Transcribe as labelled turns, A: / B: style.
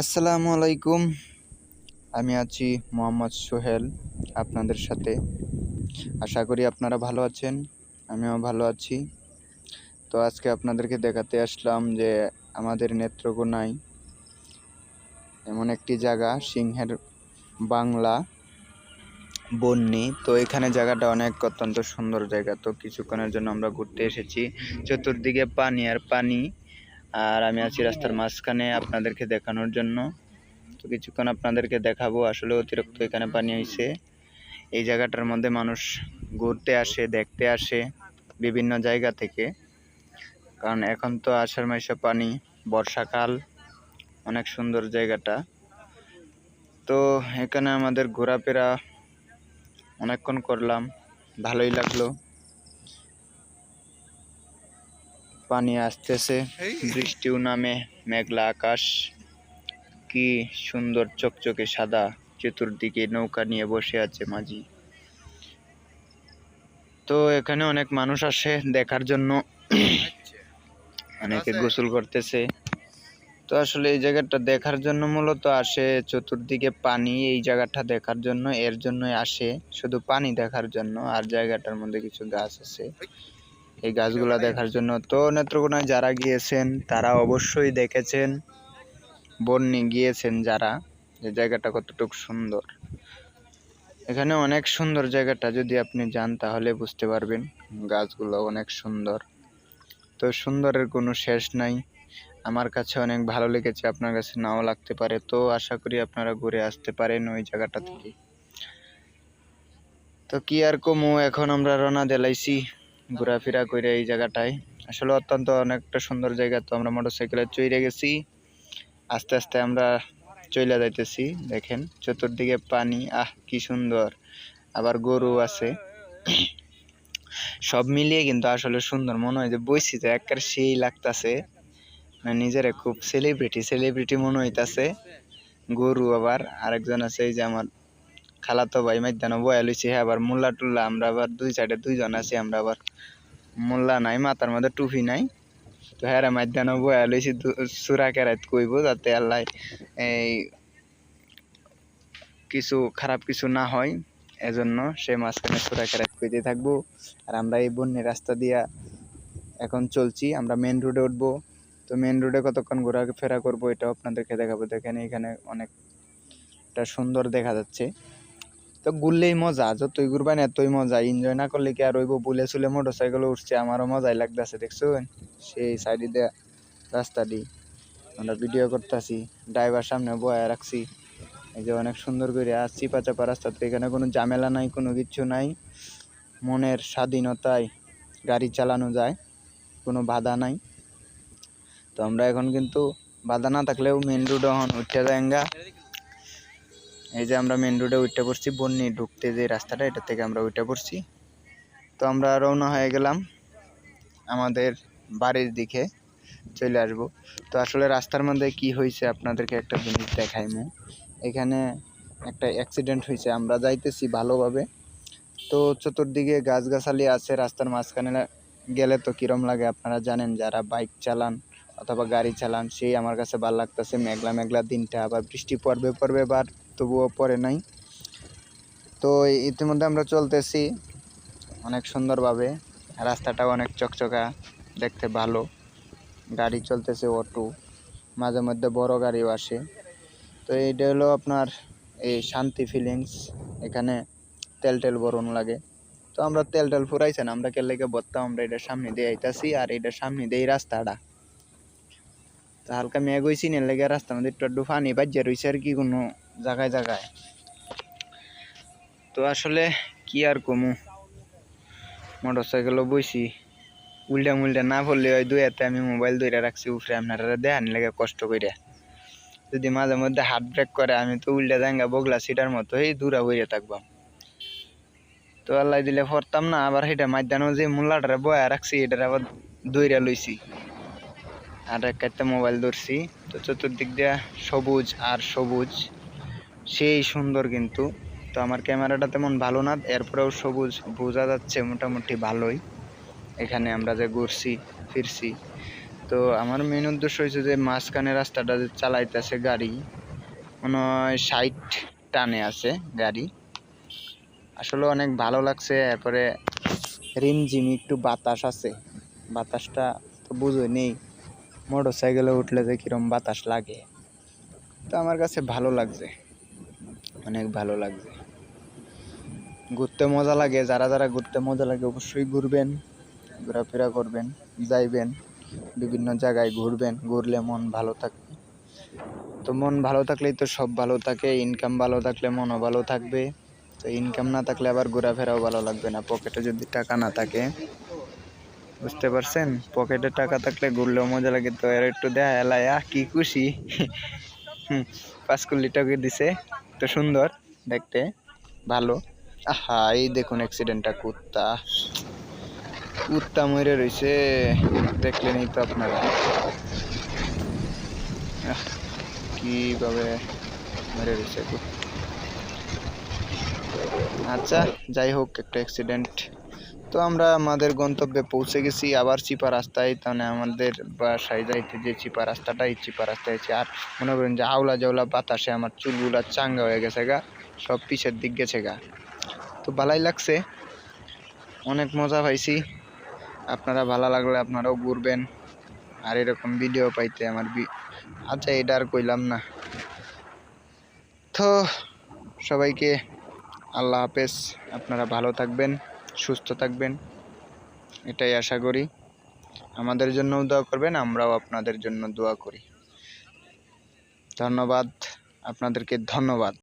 A: আসসালামু আলাইকুম। আমি আছি মোহাম্মদ সোহেল আপনাদের সাথে। আশা করি আপনারা ভালো আছেন, আমিও ভালো আছি। তো আজকে আপনাদেরকে দেখাতে আসলাম যে আমাদের নেত্রকোনায় এমন একটি জায়গা, সিংহের বাংলা বন্যি তো এখানে জায়গাটা অনেক অত্যন্ত সুন্দর জায়গা। তো কিছুক্ষণের জন্য আমরা ঘুরতে এসেছি। চতুর্দিকে পানি আর পানি। আর আমি আছি রাস্তার মাঝখানে আপনাদেরকে দেখানোর জন্য। তো কিছুক্ষণ আপনাদেরকে দেখাবো আসলে অতিরিক্ত এখানে পানি হয়েছে এই জায়গাটার মধ্যে মানুষ ঘুরতে আসে দেখতে আসে বিভিন্ন জায়গা থেকে। কারণ এখন তো আষাঢ় মাসে পানি বর্ষাকাল অনেক সুন্দর জায়গাটা। তো এখানে আমাদের ঘোরাফেরা অনেকক্ষণ করলাম ভালোই লাগল। পানি আসতেছে বৃষ্টিও নামে মেঘলা আকাশ। কি সুন্দর চকচকে সাদা চতুর্দিকে নৌকা নিয়ে বসে আছে মাঝি। তো এখানে অনেক মানুষ আসে দেখার জন্য। অনেকে গোসল করতেছে। তো আসলে এই জায়গাটা দেখার জন্য মূলত আসে চতুর্দিকে পানি এই জায়গাটা দেখার জন্য এর জন্যই আসে। শুধু পানি দেখার জন্য আর জায়গাটার মধ্যে কিছু গাছ আছে। এই গাছগুলা দেখার জন্য। তো নেত্রকোনায় যারা গিয়েছেন তারা অবশ্যই দেখেছেন বন্যে গিয়েছেন যারা যে জায়গাটা কতটুকু সুন্দর। এখানে অনেক সুন্দর জায়গাটা যদি আপনি যান তাহলে বুঝতে পারবেন গাছগুলো অনেক সুন্দর। তো সুন্দরের কোনো শেষ নাই। আমার কাছে অনেক ভালো লেগেছে আপনার কাছে নাও লাগতে পারে। তো আশা করি আপনারা ঘুরে আসতে পারেন ওই জায়গাটা থেকে। তো কি আর কমু এখন আমরা রওনা দিলাইছি। ঘোরাফেরা করে এই জায়গাটায়। আসলে অত্যন্ত অনেকটা সুন্দর জায়গা তো, আমরা মোটরসাইকেলে চইরে গেছি। আস্তে আস্তে আমরা চইলা যাইতেছি, দেখেন, চতুর্দিকে পানি, আহ, কি সুন্দর। আবার গরু আছে। সব মিলিয়ে কিন্তু আসলে সুন্দর। মনে হয় যে বইছি যে একবার সেই লাগতাছে। মানে নিজেরে খুব সেলিব্রিটি সেলিব্রিটি মনে হইতাছে। গরু আবার, আরেকজন আছে এই যে আমার খালাতো ভাই মাইদানো বয়া লইছি হ্যাঁ আবার মোল্লা টুল্লা আমরা আবার দুই সাইডে দুইজন আছি আমরা আবার। মোল্লা নাই, মাথার মধ্যে টুপি নাই। তো হ্যাঁ মাইদানো বয়া লইছি সুরা কেরাত কইব যাতে আল্লাহ এই কিছু খারাপ কিছু না হয়, এজন্য সে মাঝখানে সুরা কেরাত কইতে থাকব। আর আমরা এই বন্যের রাস্তা দিয়া এখন চলছি, আমরা মেন রোডে উঠবো। তো মেন রোডে কতক্ষণ ঘোরাফেরা করব এটাও আপনাদেরকে দেখাবো। দেখেন এখানে অনেকটা সুন্দর দেখা যাচ্ছে। তো গুললেই মজা যত তুই যতই ঘুরবেন এতই মজা। এনজয় না করলে কি আর রইব বুলে চুলে মোটর সাইকেলে উঠছে, আমারও মজাই লাগতেছে দেখছেন সেই সাইডে দেয়া রাস্তা দিয়ে আমরা ভিডিও করতেছি ড্রাইভার সামনে বয়া রাখছি। এই যে অনেক সুন্দর করে আর চিপা চাপা রাস্তাতে এখানে কোনো ঝামেলা নাই, কোনো কিছু নাই। মনের স্বাধীনতায় গাড়ি চালানো যায়, কোনো বাধা নাই। তো আমরা এখন কিন্তু বাধা না থাকলেও মেন রোড এখন উঠতে যায়গা এই যে আমরা মেন রোডে উঠে পড়ছি বন্যি ঢুকতে যে রাস্তাটা, এটা থেকে আমরা উঠে পড়ছি। তো আমরা রওনা হয়ে গেলাম আমাদের বাড়ির দিকে, চলে আসব। তো আসলে রাস্তার মধ্যে কি হয়েছে আপনাদেরকে একটা জিনিস দেখাইমু এখানে একটা অ্যাক্সিডেন্ট হয়েছে, আমরা যাইতেছি ভালোভাবে। তো চতুর্দিকে গাছগাছালি আছে, রাস্তার মাঝখানে গেলে তো কিরম লাগে আপনারা জানেন, যারা বাইক চালান অথবা গাড়ি চালান, সেই আমার কাছে ভালো লাগতেছে। মেঘলা মেঘলা দিনটা, আবার বৃষ্টি পড়বে পড়বে বার তবুও পড়ে নাই। তো ইতিমধ্যে আমরা চলতেছি অনেক সুন্দরভাবে। রাস্তাটাও অনেক চকচকা, দেখতে ভালো। গাড়ি চলতেছে অটো, মাঝে মধ্যে বড় গাড়িও আসে। তো এইটা হলো আপনার এই শান্তি ফিলিংস এখানে তেল টেল বরণ লাগে। তো আমরা তেল টেল ফুরাইছে না, আমরা কেলে বলতাম আমরা এটা সামনে দিয়ে আইতাছি আর এটা সামনে দিয়ে রাস্তাটা। তো হালকা মেঘ হয়েছি লেগে রাস্তার মধ্যে একটু একটু পানি বাজ্যা রয়েছে আর কি কোনো জায়গায় জায়গায় তো আসলে কি আর কমু? মোটর সাইকেলও বইছি। উল্টা মুল্টা না পড়লে ওই দুই হাতে আমি মোবাইল ধরে রাখছি উপরে আপনারা দেখান লেগে কষ্ট করে যদি মাঝে মধ্যে হাত ব্রেক করে, আমি তো উল্টা জাঙ্গা বগলা সিটার মতো এই দূরা বইরে থাকবাম। তো আল্লাহ দিলে পড়তাম না, আবার সেটা মাঝদানো যে মূল্যাটারে বয়া রাখছি, এটার আবার দইরা লইছি। আর একটা মোবাইল ধরছি, তো চতুর্দিক দিয়া সবুজ আর সবুজ। সেই সুন্দর কিন্তু। তো আমার ক্যামেরাটা তেমন ভালো না, এরপরেও সবুজ বোঝা যাচ্ছে মোটামুটি ভালোই। এখানে আমরা যে ঘুরছি, ফিরছি। তো আমার মেন উদ্দেশ্য হয়েছে যে মাঝখানে রাস্তাটা যে চালাইতেছে গাড়ি, মনে হয় ষাট টানে আছে গাড়ি। আসলে অনেক ভালো লাগছে, এরপরে রিমঝিম একটু বাতাস আছে। বাতাসটা তো বুঝো নেই মোটর সাইকেলে উঠলে যে কিরম বাতাস লাগে। তো আমার কাছে ভালো লাগছে। অনেক ভালো লাগছে ঘুরতে মজা লাগে, যারা যারা ঘুরতে মজা লাগে অবশ্যই ঘুরবেন, ঘোরাফেরা করবেন, যাইবেন, বিভিন্ন জায়গায় ঘুরবেন, ঘুরলে মন ভালো থাকবে। তো মন ভালো থাকলেই তো সব ভালো থাকে ইনকাম ভালো থাকলে মনও ভালো থাকবে। তো ইনকাম না থাকলে আবার ঘোরাফেরাও ভালো লাগবে না পকেটে যদি টাকা না থাকে। বুঝতে পারছেন? পকেটে টাকা থাকলে ঘুরলেও মজা লাগে, তো এর একটু দেয়া এলায়া, কি খুশি? পাঁচ কোটি টাকা দিছে। তো সুন্দর, দেখতে ভালো। আহা, এই দেখুন অ্যাক্সিডেন্টটা কুত্তা। কুত্তা মরে রয়েছে দেখলেনই তো আপনারা। কীভাবে মরে রয়েছে আচ্ছা যাই হোক, একটা অ্যাক্সিডেন্ট তো আমরা আমাদের গন্তব্যে পৌঁছে গেছি। আবার চিপা রাস্তায়, তাহলে আমাদের বাসায় যাইতে যে চিপা রাস্তাটা এই চিপা রাস্তায় আছে। আর মনে করেন যে আওলা জাওলা বাতাসে আমার চুলগুলা চাঙ্গা হয়ে গেছে গা, সব পিছের দিক গেছে গা। তো ভালাই লাগছে। অনেক মজা পাইছি। আপনারা ভালো লাগলে আপনারাও ঘুরবেন। আর এরকম ভিডিও পাইতে আমার আচ্ছা এটা আর কইলাম না। তো সবাইকে আল্লাহ হাফেজ। আপনারা ভালো থাকবেন। সুস্থ থাকবেন। এটাই আশা করি। আমাদের জন্যও দোয়া করবেন, আমরাও আপনাদের জন্য দোয়া করি। ধন্যবাদ। আপনাদেরকে ধন্যবাদ।